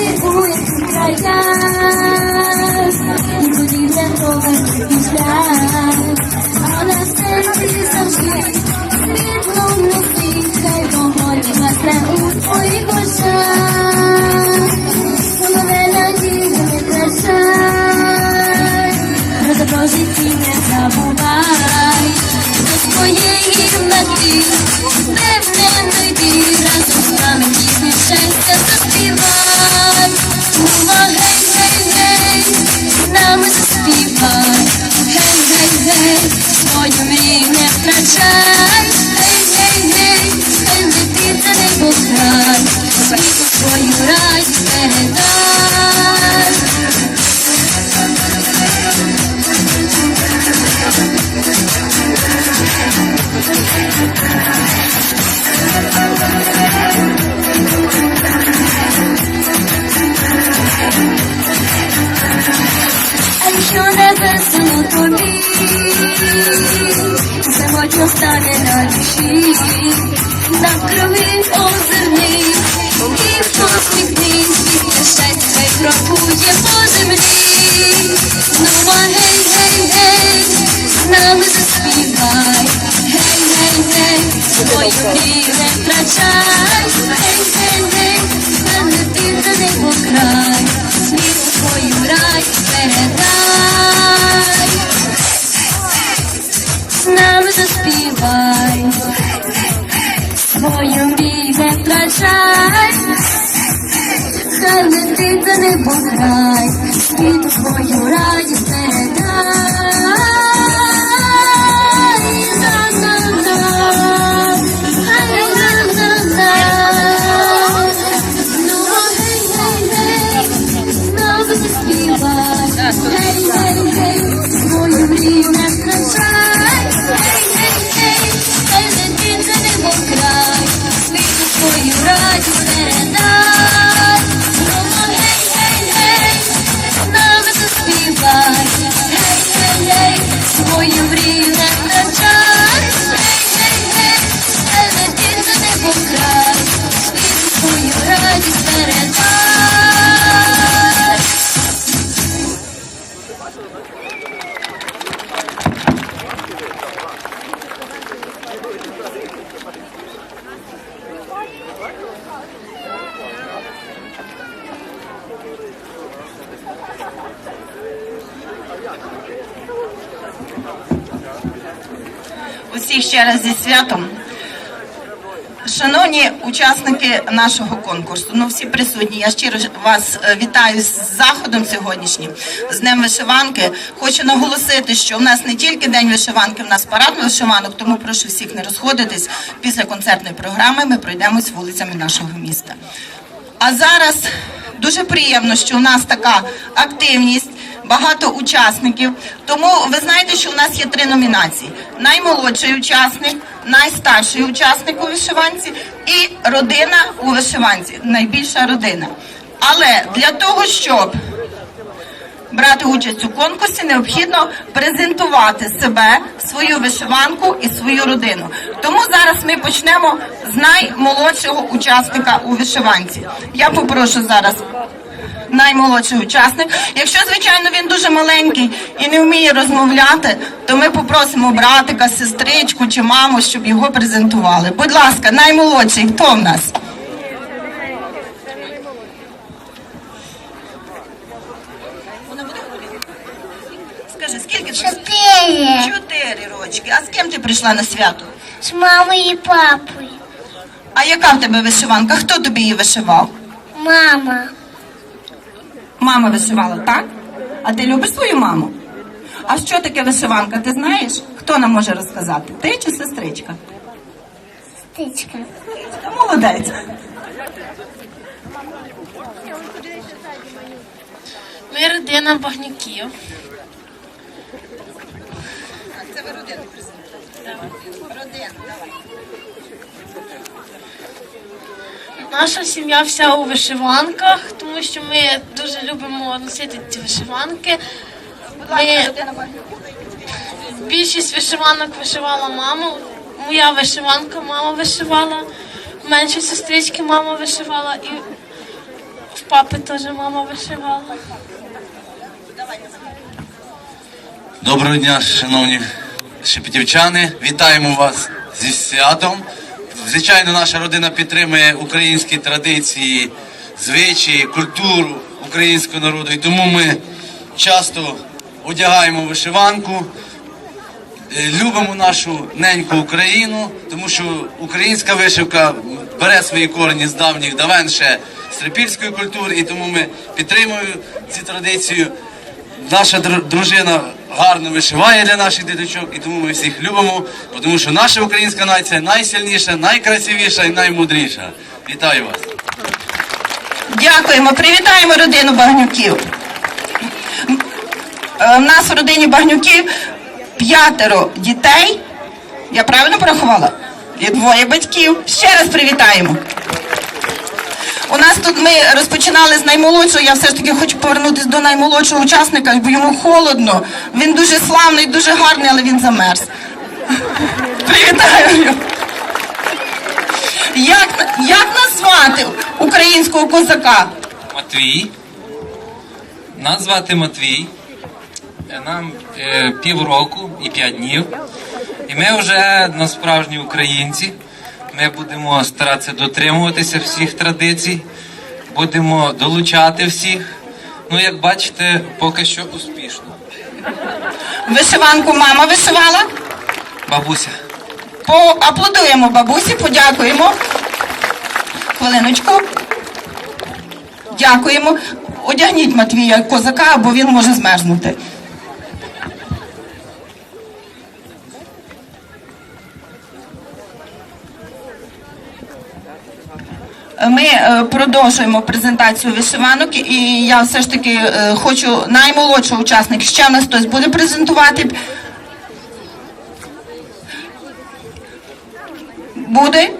আছে ওই জায়গা хай ти за небо край, світу свою радість передай. Ще раз зі святом. Шановні учасники нашого конкурсу, ну всі присутні, я щиро вас е, вітаю з заходом сьогоднішнім, з Днем вишиванки. Хочу наголосити, що в нас не тільки День вишиванки, в нас парад вишиванок, тому прошу всіх не розходитись. Після концертної програми ми пройдемось вулицями нашого міста. А зараз дуже приємно, що у нас така активність, багато учасників. Тому ви знаєте, що у нас є три номінації: наймолодший учасник, найстарший учасник у вишиванці і родина у вишиванці, найбільша родина. Але для того, щоб брати участь у конкурсі, необхідно презентувати себе, свою вишиванку і свою родину. Тому зараз ми почнемо з наймолодшого учасника у вишиванці. Я попрошу зараз. Наймолодший учасник. Якщо, звичайно, він дуже маленький і не вміє розмовляти, то ми попросимо братика, сестричку чи маму, щоб його презентували. Будь ласка, наймолодший, хто в нас? Скажи, скільки? Чотири. Чотири рочки. А з ким ти прийшла на свято? З мамою і папою. А яка в тебе вишиванка? Хто тобі її вишивав? Мама. Мама вишивала, так? А ти любиш свою маму? А що таке вишиванка? Ти знаєш? Хто нам може розказати? Ти чи сестричка? Та Молодець. Ми родина Багнюків. Це ви родину Родину, давай. Наша сім'я вся у вишиванках, тому що ми дуже любимо носити ці вишиванки. Ми- Більшість вишиванок вишивала мама. Моя вишиванка мама вишивала. Менші сестрички мама вишивала. І в папи теж мама вишивала. Доброго дня, шановні шепетівчани. Вітаємо вас зі святом. Звичайно, наша родина підтримує українські традиції, звичаї, культуру українського народу. І тому ми часто одягаємо вишиванку, е, любимо нашу неньку Україну, тому що українська вишивка бере свої корені з давніх давен ще з культури, і тому ми підтримуємо ці традиції. Наша дружина гарно вишиває для наших діточок, і тому ми всіх любимо, тому що наша українська нація найсильніша, найкрасивіша і наймудріша. Вітаю вас! Дякуємо, привітаємо родину Багнюків. Е, У нас в родині Багнюків п'ятеро дітей. Я правильно порахувала? І двоє батьків. Ще раз привітаємо. У нас тут ми розпочинали з наймолодшого. Я все ж таки хочу повернутися до наймолодшого учасника, бо йому холодно. Він дуже славний, дуже гарний, але він замерз. Привітаю. Як, як назвати українського козака? Матвій. Нас звати Матвій. Нам е, півроку і п'ять днів. І ми вже на справжні українці. Ми будемо старатися дотримуватися всіх традицій, будемо долучати всіх. Ну, як бачите, поки що успішно. Вишиванку мама вишивала. Бабуся. Поаплодуємо бабусі, подякуємо. Хвилиночку. Дякуємо. Одягніть Матвія козака, бо він може змерзнути. Ми е, продовжуємо презентацію вишиванок, і я все ж таки е, хочу наймолодшого учасника. Ще в нас хтось буде презентувати. Буде?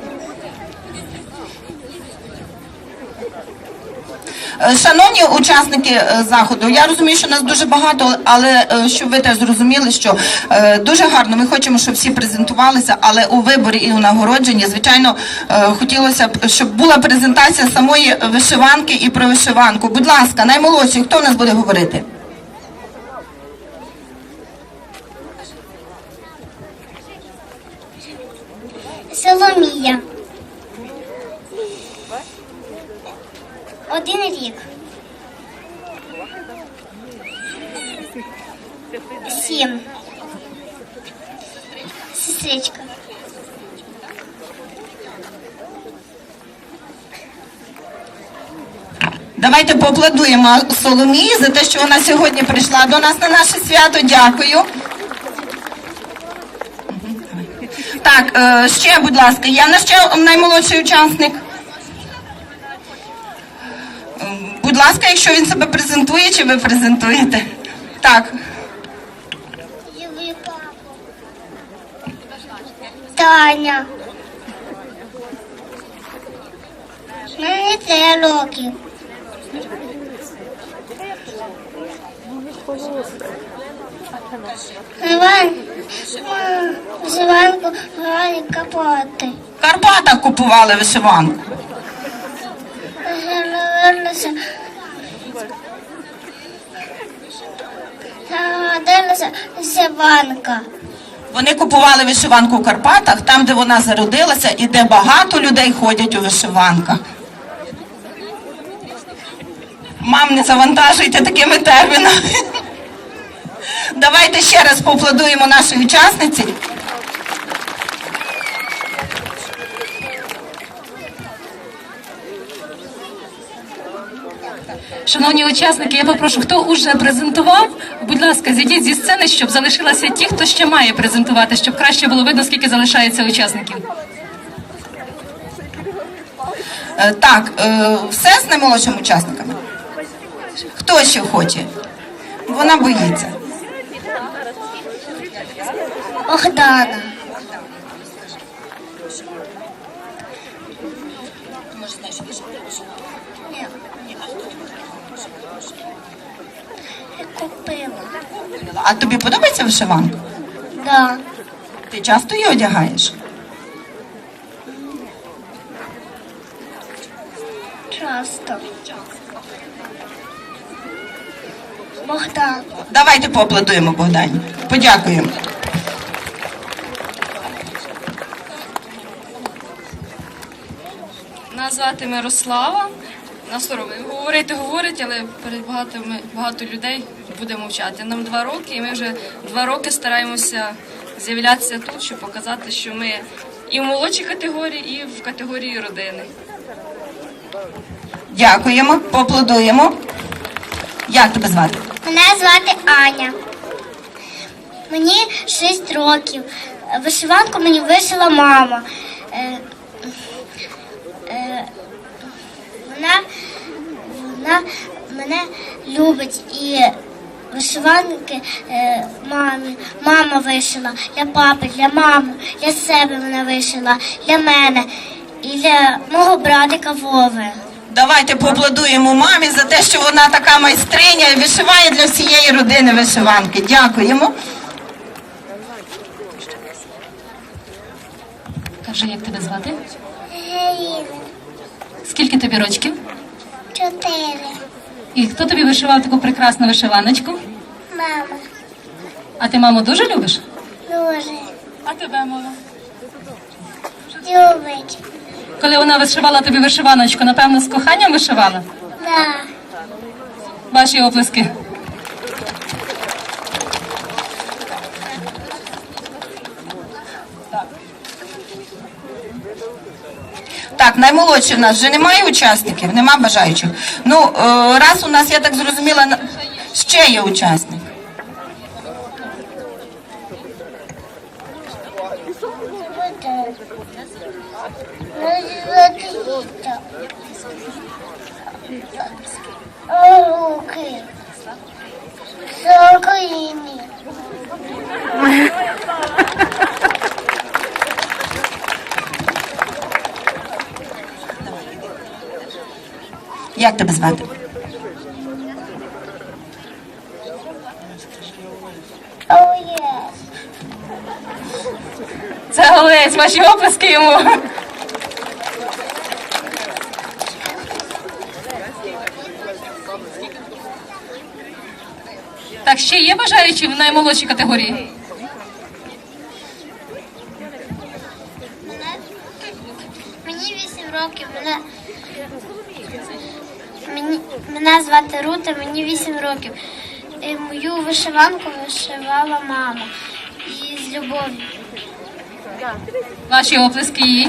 Шановні учасники е, заходу, я розумію, що нас дуже багато, але е, щоб ви теж зрозуміли, що е, дуже гарно ми хочемо, щоб всі презентувалися, але у виборі і у нагородженні, звичайно, е, хотілося б, щоб була презентація самої вишиванки і про вишиванку. Будь ласка, наймолодші, хто в нас буде говорити? Соломія. Один рік. Сім. Сестричка. Давайте Соломії за те, що вона сьогодні прийшла до нас на наше свято. Дякую. Так, е, ще, будь ласка, я в нас ще наймолодший учасник. Будь ласка, якщо він себе презентує, чи ви презентуєте? Так, Таня. Мені три Іван, Іванку грали капоти. в купували вишиванку. Загадалася Сіванка. Вони купували вишиванку в Карпатах, там, де вона зародилася, і де багато людей ходять у вишиванках. Мам, не завантажуйте такими термінами. Давайте ще раз поаплодуємо нашій учасниці. Шановні учасники, я попрошу, хто уже презентував, будь ласка, зійдіть зі сцени, щоб залишилися ті, хто ще має презентувати, щоб краще було видно, скільки залишається учасників. Е, Так, е, все з наймолодшими учасниками? Хто ще хоче? Вона боїться. Богдана. Я Купила. А тобі подобається вишиванка? Да. Ти часто її одягаєш? Часто. Богдан. Давайте поаплодуємо Богдані. Подякуємо. Звати Мирослава. Нас соромно. Говорити говорить, але перед багато, багато людей буде мовчати. Нам два роки, і ми вже два роки стараємося з'являтися тут, щоб показати, що ми і в молодшій категорії, і в категорії родини. Дякуємо, поаплодуємо. Як тебе звати? Мене звати Аня. Мені 6 років. Вишиванку мені вишила мама. Е, вона, вона мене любить і вишиванки е, мамі. Мама вишила для папи, для мами, для себе вона вишила, для мене і для мого братика Вови. Давайте поаплодуємо мамі за те, що вона така майстриня і вишиває для всієї родини вишиванки. Дякуємо. Кажи, як тебе звати? Скільки тобі рочків? чотири. І хто тобі вишивав таку прекрасну вишиваночку? Мама, А ти маму дуже любиш? дуже А тебе, мама? любить. Коли вона вишивала тобі вишиваночку, напевно, з коханням вишивала? Да. Ваші оплески. Так, наймолодші в нас вже немає учасників, нема бажаючих. Ну, е, раз у нас, я так зрозуміла, ще є учасник. Руки. Як тебе звати? Це Олесь, ваші оплески йому. Так, ще є бажаючі в наймолодшій категорії? Мені 8 років. Мене, мені, мене звати Рута, мені 8 років. І мою вишиванку вишивала мама. І з любов'ю. Ваші оплески їй.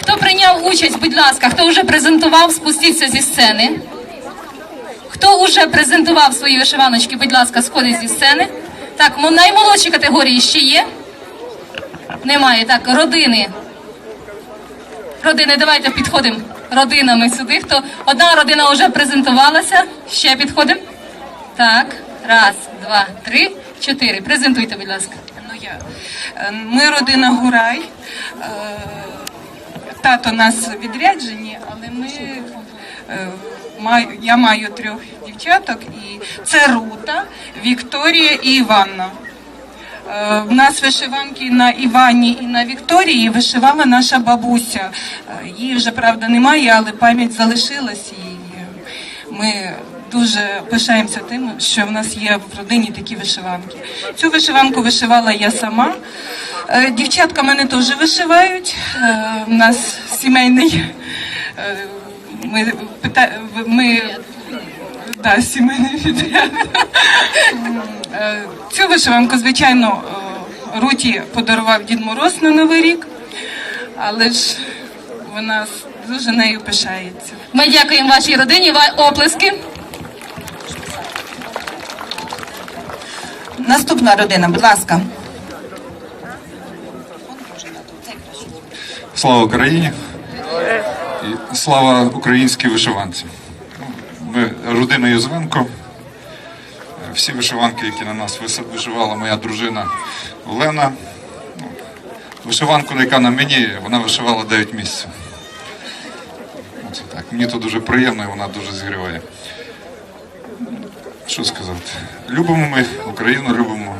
Хто прийняв участь, будь ласка, хто вже презентував, спустіться зі сцени. Хто вже презентував свої вишиваночки, будь ласка, сходить зі сцени. Так, наймолодші категорії ще є? Немає. Так, родини. Родини, давайте підходимо родинами сюди. Хто одна родина вже презентувалася, ще підходимо. Так, раз, два, три, чотири. Презентуйте, будь ласка. Ну, я. Е, Ми родина Гурай. Е, Тато нас відряджені, але ми е, маю, я маю трьох дівчаток, і це Рута, Вікторія і Іванна. Е, В нас вишиванки на Івані і на Вікторії вишивала наша бабуся. Е, Її вже правда немає, але пам'ять залишилась і ми дуже пишаємося тим, що в нас є в родині такі вишиванки. Цю вишиванку вишивала я сама. Е, Дівчатка мене теж вишивають. У нас сімейний. Ми, ми да, сімейний відряд. Е, Цю вишиванку, звичайно, е, Руті подарував Дід Мороз на Новий рік, але ж вона дуже нею пишається. Ми дякуємо вашій родині. Ва- Оплески. Наступна родина, будь ласка. Слава Україні і слава українській вишиванці. Ми родина Юзвенко. Всі вишиванки, які на нас вишивала моя дружина Олена. Ну, Вишиванку, яка на мені, вона вишивала 9 місяців. Оце так. Мені то дуже приємно і вона дуже зігріває. Що сказати? Любимо ми Україну, любимо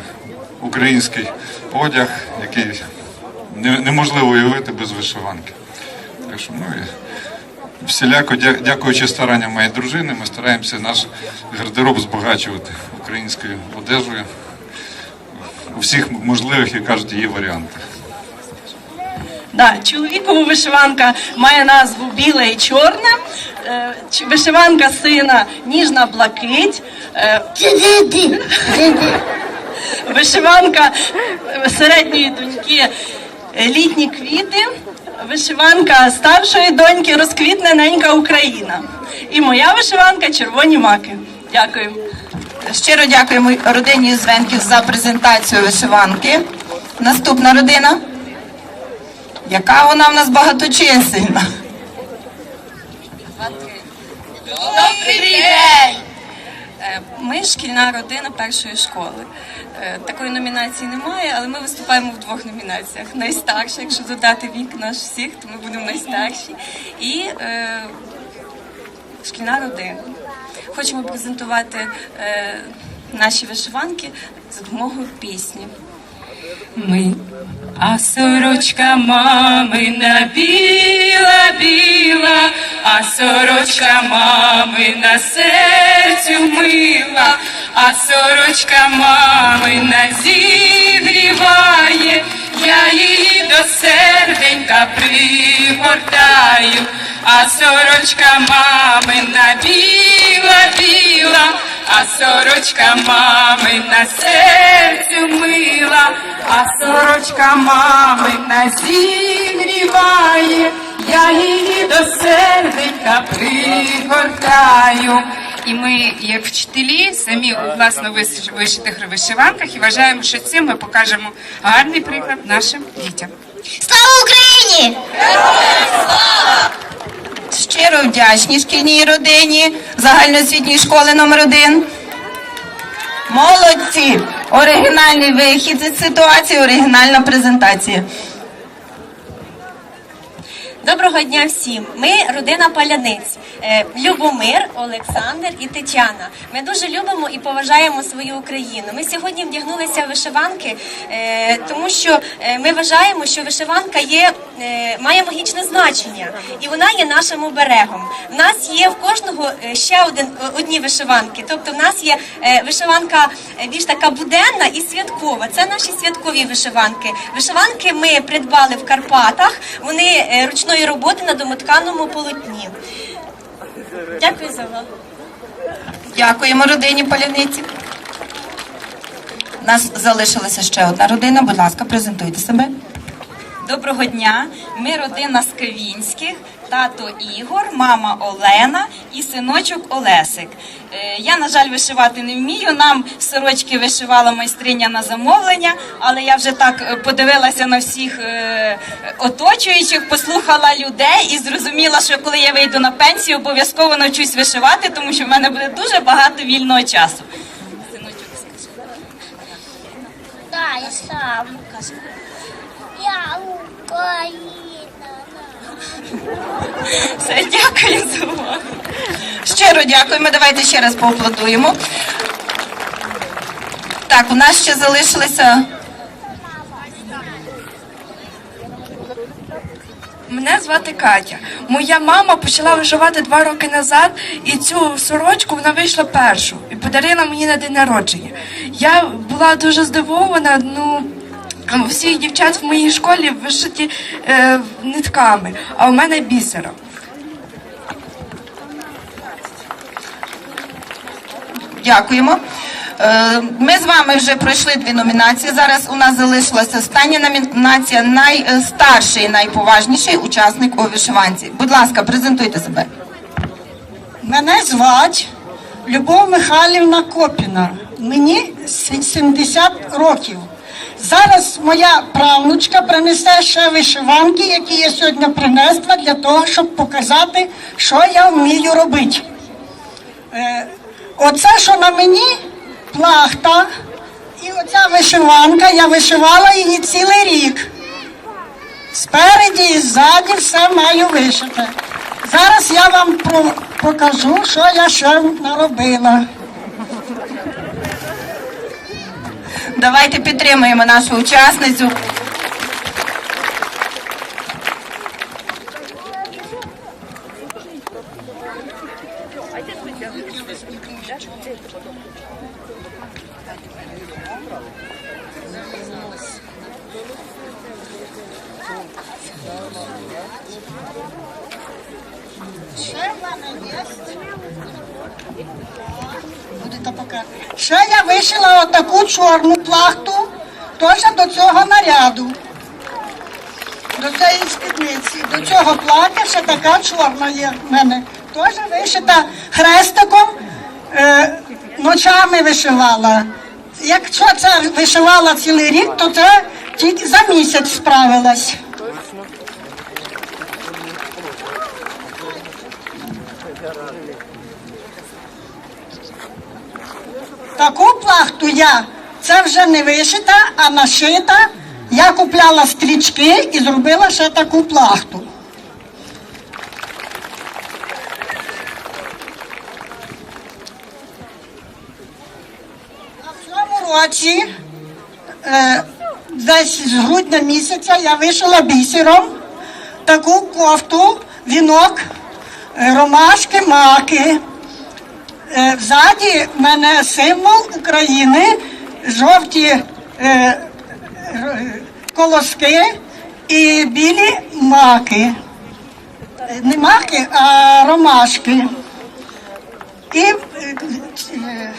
український одяг, який неможливо уявити без вишиванки. Так що, ну, і всіляко, дякуючи старанням моєї дружини, ми стараємося наш гардероб збагачувати українською одежею у всіх можливих, як кажуть, її варіантах. Да, чоловікова вишиванка має назву біле і чорне. Е, Вишиванка сина ніжна блакить. Е, Вишиванка е, середньої доньки літні квіти. Вишиванка старшої доньки розквітне ненька Україна. І моя вишиванка червоні маки. Дякую. Щиро дякуємо родині Звенків за презентацію вишиванки. Наступна родина. Яка вона в нас багаточисельна? Е, Ми шкільна родина першої школи. Е, Такої номінації немає, але ми виступаємо в двох номінаціях. Найстарша, якщо додати вік наш всіх, то ми будемо найстарші. І е, шкільна родина. Хочемо презентувати е, наші вишиванки за допомогою пісні. Ми, а сорочка мамина біла, біла, а сорочка мамина серцю мила, а сорочка мамина зігріває, я її до серденька пригортаю, а сорочка мамина біла, біла, а сорочка мамина серцю мила, а сорочка мамина зігріває, я її до серденька пригортаю. І ми, як вчителі, самі у власно виш- вишитих вишиванках і вважаємо, що цим ми покажемо гарний приклад нашим дітям. Слава Україні! Щиро вдячні шкільній родині загальноосвітньої школи номер 1 Молодці! Оригінальний вихід із ситуації, оригінальна презентація. Доброго дня всім. Ми родина Паляниць. Е, Любомир, Олександр і Тетяна. Ми дуже любимо і поважаємо свою Україну. Ми сьогодні вдягнулися в вишиванки, е, тому що е, ми вважаємо, що вишиванка є, має магічне значення, і вона є нашим оберегом. В нас є в кожного ще один одні вишиванки. Тобто, в нас є вишиванка більш така буденна і святкова. Це наші святкові вишиванки. Вишиванки ми придбали в Карпатах. Вони е, ручної роботи на домотканому полотні. Дякую за увагу. Дякуємо родині Поляниці. У нас залишилася ще одна родина. Будь ласка, презентуйте себе. Доброго дня. Ми родина Скавінських, тато Ігор, мама Олена і синочок Олесик. Е, Я, на жаль, вишивати не вмію. Нам сорочки вишивала майстриня на замовлення, але я вже так е, подивилася на всіх е, оточуючих, послухала людей і зрозуміла, що коли я вийду на пенсію, обов'язково навчусь вишивати, тому що в мене буде дуже багато вільного часу. Синочок, скажи. Я сам. Я Україна. Все, дякую за увагу. Щиро дякуємо. Давайте ще раз поаплодуємо. Так, у нас ще залишилися Мене звати Катя. Моя мама почала вишивати два роки назад, і цю сорочку вона вийшла першу і подарила мені на день народження. Я була дуже здивована. Ну всіх дівчат в моїй школі вишиті е, нитками, а у мене бісером. Дякуємо. Е, Ми з вами вже пройшли дві номінації. Зараз у нас залишилася остання номінація найстарший найповажніший учасник у вишиванці. Будь ласка, презентуйте себе. Мене звать Любов Михайлівна Копіна. Мені 70 років. Зараз моя правнучка принесе ще вишиванки, які я сьогодні принесла для того, щоб показати, що я вмію робити. Е, оце, що на мені, плахта, і оця вишиванка, я вишивала її цілий рік. Спереді і ззаді все маю вишити. Зараз я вам покажу, що я ще наробила. Давайте підтримуємо нашу учасницю. Ще в мене є. Будете показувати. Ще я вишила отаку чорну плахту, теж до цього наряду. До цієї спідниці. До цього плаття ще така чорна є в мене. Теж вишита хрестиком, е, ночами вишивала. Якщо це вишивала цілий рік, то це тільки за місяць справилась. Таку плахту я, це вже не вишита, а нашита. Я купляла стрічки і зробила ще таку плахту. А в цьому році, е, десь з грудня місяця, я вишила бісером таку кофту, вінок, е, ромашки, маки. Е, Ззаді в мене символ України, жовті е, колоски і білі маки. Е, Не маки, а ромашки. І е, е,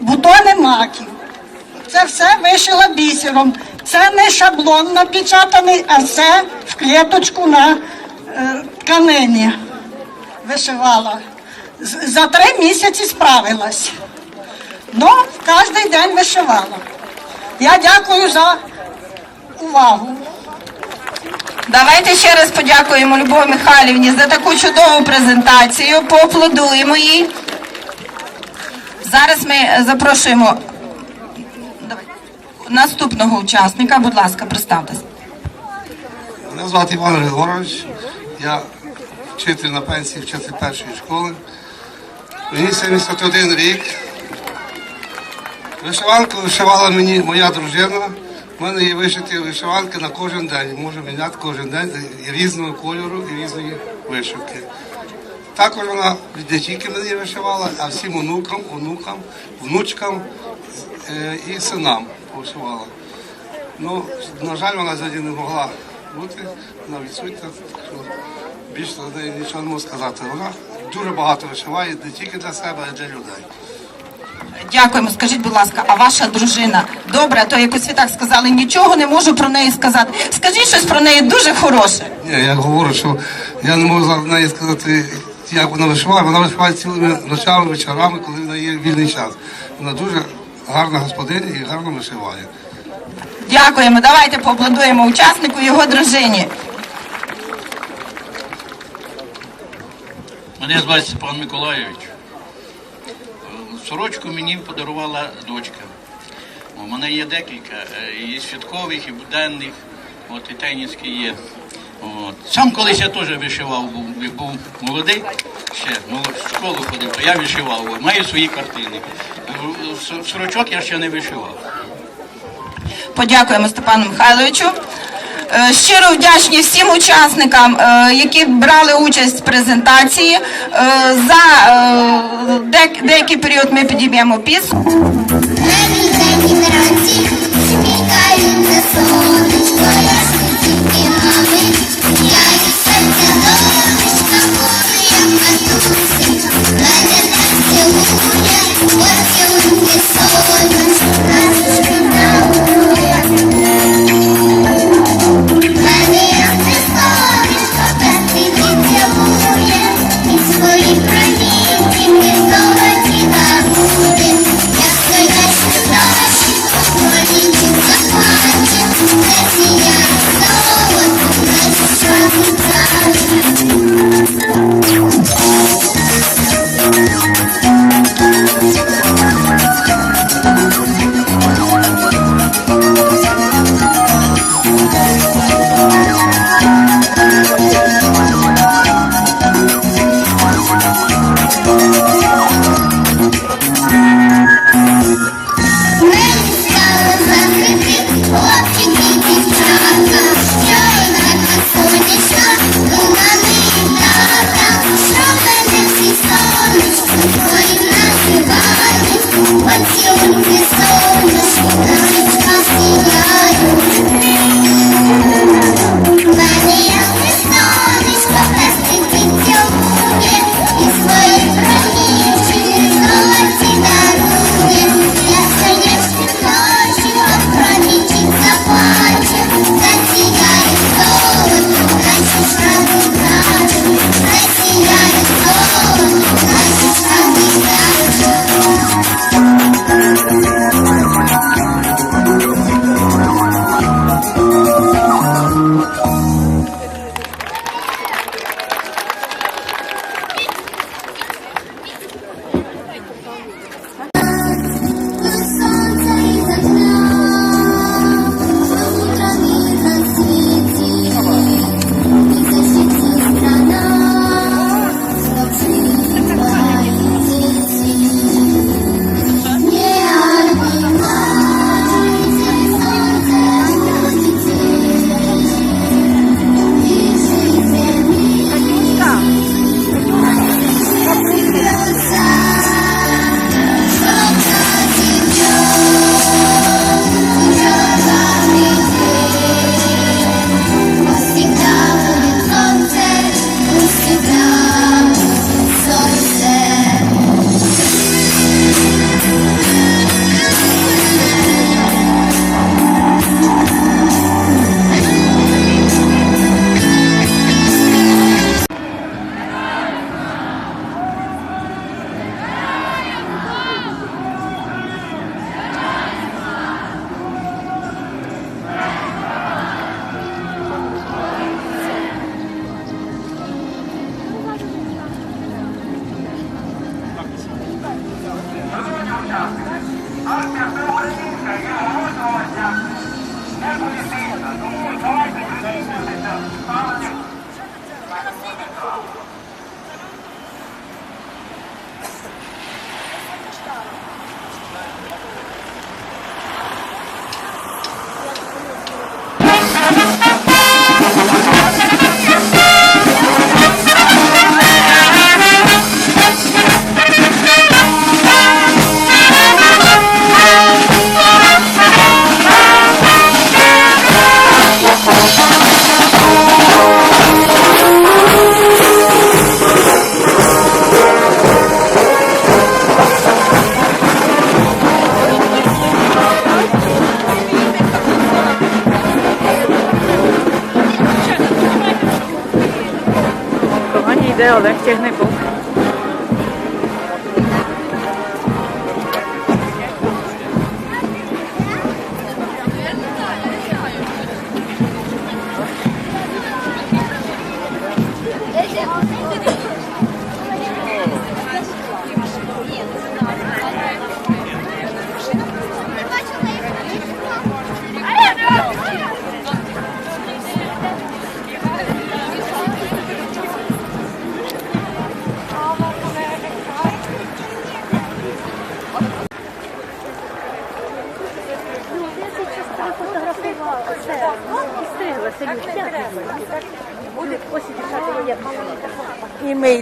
бутони маків. Це все вишила бісером. Це не шаблон напечатаний, а це в клеточку на е, тканині вишивала. За три місяці справилась. Ну, кожен день вишивала. Я дякую за увагу. Давайте ще раз подякуємо Любові Михайлівні за таку чудову презентацію. Поаплодуємо їй. Зараз ми запрошуємо наступного учасника. Будь ласка, представтесь. Мене звати Іван Григорович. Я вчитель на пенсії, вчитель першої школи. Мені 71 рік. Вишиванку вишивала мені моя дружина. У мене є вишиті вишиванки на кожен день. Можу міняти кожен день і різного кольору, і різної вишивки. Також вона не тільки мені вишивала, а всім онукам, онукам, внучкам е, і синам вишивала. Ну, на жаль, вона сьогодні не могла бути, вона відсутня, що більше неї нічого не можу сказати. Вона дуже багато вишиває не тільки для себе, а й для людей. Дякуємо. Скажіть, будь ласка, а ваша дружина добра, то якось ви так сказали, нічого не можу про неї сказати. Скажіть щось про неї дуже хороше. Ні, я говорю, що я не можу за неї сказати, як вона вишиває. Вона вишиває цілими ночами, вечорами, коли в неї є вільний час. Вона дуже гарна господиня і гарно вишиває. Дякуємо. Давайте поаплодуємо учаснику і його дружині. Мене звати Степан Миколайович. Сорочку мені подарувала дочка. У мене є декілька, е, і святкових, і буденних, от, і тенівські є. От. Сам колись я теж вишивав, був, був молодий, ще молод- в школу ходив, то я вишивав, маю свої картини. Е, Сорочок я ще не вишивав. Подякуємо Степану Михайловичу. Е, Щиро вдячні всім учасникам, е, які брали участь в презентації. Е, За деякий період ми підіб'ємо пісню. Oh!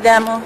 йдемо.